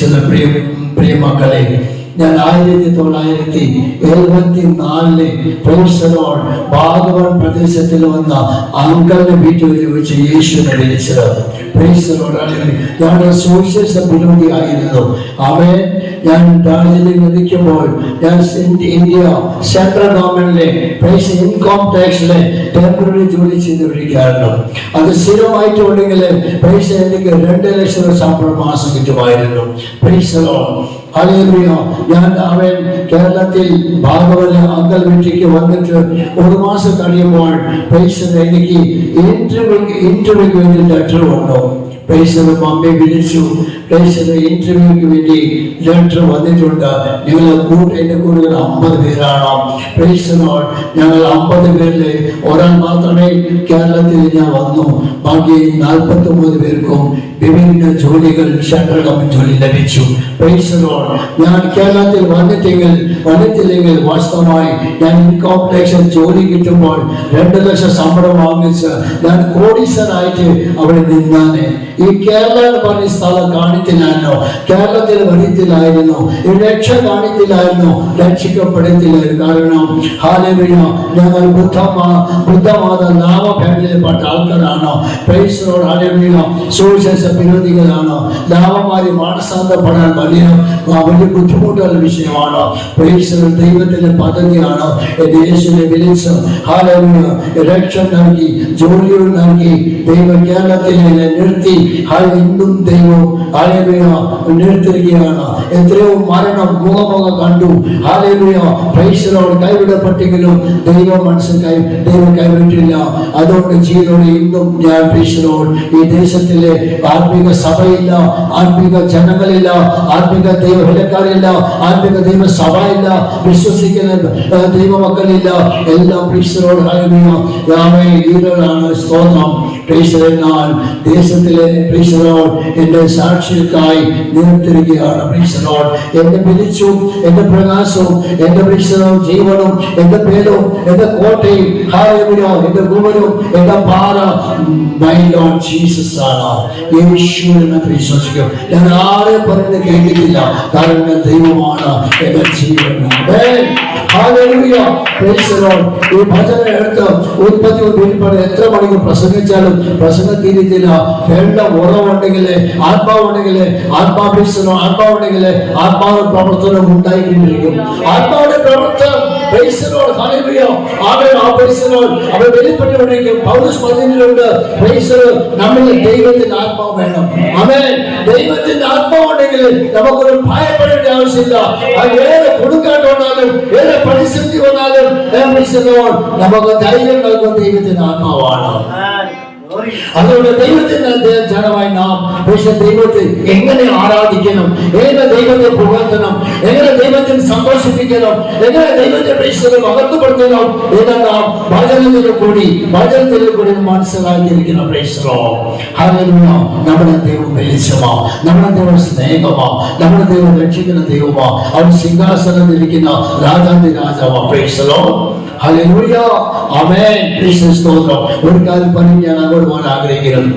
പ്രേക്ഷക പ്രിയ പ്രിയമക്കളെ ഞാൻ ആയിരത്തി തൊള്ളായിരത്തി എഴുപത്തി നാലിൽ പ്രൊഫസറോൾ ഭാഗവൻ പ്രദേശത്തിൽ വന്ന അങ്കലിന്റെ വീട്ടിൽ വെച്ച് യേശുവിനെ വിളിച്ചത്. പ്രൊഫസറോടാണ് ഞാൻ സോഷ്യലിസ വിരോധിയായിരുന്നു അവൻ ഞാൻ ഡാർജിലിംഗ് നിൽക്കുമ്പോൾ ഞാൻ ഇന്ത്യ- സെൻട്രൽ ഗവൺമെന്റിലെ പൈസ ഇൻകം ടാക്സിലെ ടെമ്പററി ജോലി ചെയ്ത് വിളിക്കാറുണ്ട് അത് സ്ഥിരമായിട്ടുണ്ടെങ്കിൽ പൈസ എനിക്ക് രണ്ട് ലക്ഷം ശമ്പളം മാസം കിട്ടുമായിരുന്നു. പൈസ ഹല്ലേലൂയ ഞാൻ അവൻ കേരളത്തിൽ ഭാഗവല അങ്കൽ വീട്ടിലേക്ക് വന്നിട്ട് ഒരു മാസം കഴിയുമ്പോൾ പൈസ എനിക്ക് ഇന്റർവ്യൂ ഇന്റർവ്യൂക്ക് ലെറ്റർ വന്നു പൈസയുടെ മമ്മയെ വിളിച്ചു. പൈസയുടെ ഇന്റർവ്യൂക്ക് വേണ്ടി ലെറ്റർ വന്നിട്ടുണ്ട്. ഞങ്ങൾ കൂട്ട് എന്റെ കൂടുതൽ അമ്പത് പേരാണ്. പൈസനോൾ ഞങ്ങൾ അമ്പത് പേരിൽ ഒരാൾ മാത്രമേ കേരളത്തിൽ ഞാൻ വന്നു. ബാക്കി നാൽപ്പത്തി ഒമ്പത് പേർക്കും വിഭിന്ന ജോലികൾ ഷട്ടർ ജോലി ലഭിച്ചു. പൈസനോൾ ഞാൻ കേരളത്തിൽ വന്നിട്ടെങ്കിൽ വന്നിട്ടില്ലെങ്കിൽ വാസ്തവമായി ഞാൻ ഇൻകം ടാക്സ് ജോലി കിട്ടുമ്പോൾ രണ്ട് ലക്ഷം ശമ്പളം വാങ്ങിച്ച് ഞാൻ കോടീശ്വരായിട്ട് അവിടെ നിന്നാണ് ഈ കേരള എന്ന് പറഞ്ഞ സ്ഥലം കാണിത്തില്ലായിരുന്നു കേരളത്തിൽ വരത്തില്ലായിരുന്നു ഈ രക്ഷ കാണിത്തില്ലായിരുന്നു രക്ഷിക്കപ്പെടത്തില്ലായിരുന്നു. കാരണം ഹാലവിയ ഞങ്ങൾ ബുദ്ധമാ ബുദ്ധമാത നാമ ഫാമിലിയിൽപ്പെട്ട ആൾക്കാരാണ്. പ്രൈസറോട് ഹാലവിയ സുവിശേഷ വിരോധികളാണ്. നാമമാരി മാനസാന്തപ്പെടാൻ വലിയ വലിയ ബുദ്ധിമുട്ടുള്ള വിഷയമാണ്. പ്രൈസറോട് ദൈവത്തിന്റെ പദ്ധതിയാണ്. എന്റെ യേശുവിനെ വിളിച്ച് ഹാലവിയ രക്ഷ നൽകി ജോലികൾ നൽകി ദൈവ കേരളത്തിൽ നിർത്തി. ഹാല ഇന്നും ദൈവം ഹാലവിയ നിർത്തിരിക്കുകയാണ് എത്രയോ മരണം മുഖമുഖം കണ്ടു. ഹാലവിയ പ്രൈസറോട് കൈവിടപ്പെട്ടെങ്കിലും ദൈവം മനസ്സിൽ കൈ ദൈവം കൈവിട്ടില്ല. അതുകൊണ്ട് ജീവനോട് ഇന്നും ഞാൻ പ്രൈസറോട് ഈ ദേശത്തിലെ ആത്മിക സഭയില്ല ആത്മിക ജനങ്ങളില്ല ആത്മിക ദൈവ വിലക്കാരില്ല ആത്മിക ദൈവ സഭ ഇല്ല വിശ്വസിക്കുന്ന ദൈവമക്കളില്ല. എല്ലാം പ്രൈസറോട് ഹാലവിയ യാമേ ഈരളാണ് സ്തോത്രം. പ്രൈസറെന്നാൽ ദേശത്തിലെ പ്രൈസറോട് എന്റെ സാക്ഷികൾക്കായി നിർത്തിരിക്കുകയാണ് പ്രൈസറോട് എന്നെ വിളിച്ചു എന്റെ പ്രകാശവും എന്റെ പ്രൈസറവും ജീവനും എന്റെ പേരും എന്റെ കോട്ടയും ഹാലവിയോ എന്റെ ഗുമരും എന്റെ പാറ മൈ ലോഡ് ജീസസ് ആണ്. യേശുവിനെ വിശ്വസിക്കും ഞാൻ ആരെ പറഞ്ഞ് കേൾക്കുന്നില്ല. കാരണം ഞാൻ ദൈവമാണ്. എന്റെ ജീവൻ ഈ ഭജന എടുത്ത് ഉൽപ്പത്തി വെളിപ്പാട് എത്ര മണിക്ക് പ്രസംഗിച്ചാലും പ്രസംഗം തിരിച്ചില്ല വേണ്ട ഉറവുണ്ടെങ്കിൽ ആത്മാവുണ്ടെങ്കിൽ ആത്മാഭീഷണം ആത്മാവുണ്ടെങ്കിൽ ആത്മാവ് പ്രവർത്തനം ഉണ്ടായിക്കൊണ്ടിരിക്കും. ആത്മാവിന്റെ പ്രവർത്തനം. നമ്മളിൽ ദൈവത്തിന്റെ ആത്മാവ് വേണം. അവൻ ദൈവത്തിന്റെ ആത്മാവുണ്ടെങ്കിൽ നമുക്കൊരു ഭയപ്പെടേണ്ട ആവശ്യമില്ല. അത് ഏത് കൊടുക്കാണ്ട് വന്നാലും ഏത് പ്രതിസന്ധി വന്നാലും നമുക്ക് ധൈര്യം നൽകുന്ന ദൈവത്തിന്റെ ആത്മാവാണ്. അതുകൊണ്ട് ദൈവത്തിന്റെ ജനമായി നാം പക്ഷെ ദൈവത്തെ എങ്ങനെ ആരാധിക്കണം? എങ്ങനെ ദൈവത്തെ പുകഴ്ത്തണം? എങ്ങനെ ദൈവത്തിൽ സന്തോഷിപ്പിക്കണം? എങ്ങനെ ദൈവത്തെ പ്രേക്ഷകരെ മഹത്വപ്പെടുത്തണം? എന്ന് നാം ഭജനത്തിൽ കൂടി ഭജനത്തിൽ കൂടി മനസ്സിലാക്കിയിരിക്കുന്ന പ്രേക്ഷകോ ഹല്ലേലൂയ. നമ്മുടെ ദൈവം വെളിച്ചമാ. നമ്മുടെ ദൈവം സ്നേഹമാ. നമ്മുടെ ദൈവം രക്ഷിക്കുന്ന ദൈവമാ. അവൻ സിംഹാസനത്തിലിരിക്കുന്ന രാജാതി രാജാവാ പ്രേക്ഷകോ സ്തോത്രം ഒരു കാര്യം പറയാൻ ഞാൻ അങ്ങോട്ട് പോകാൻ ആഗ്രഹിക്കുന്നു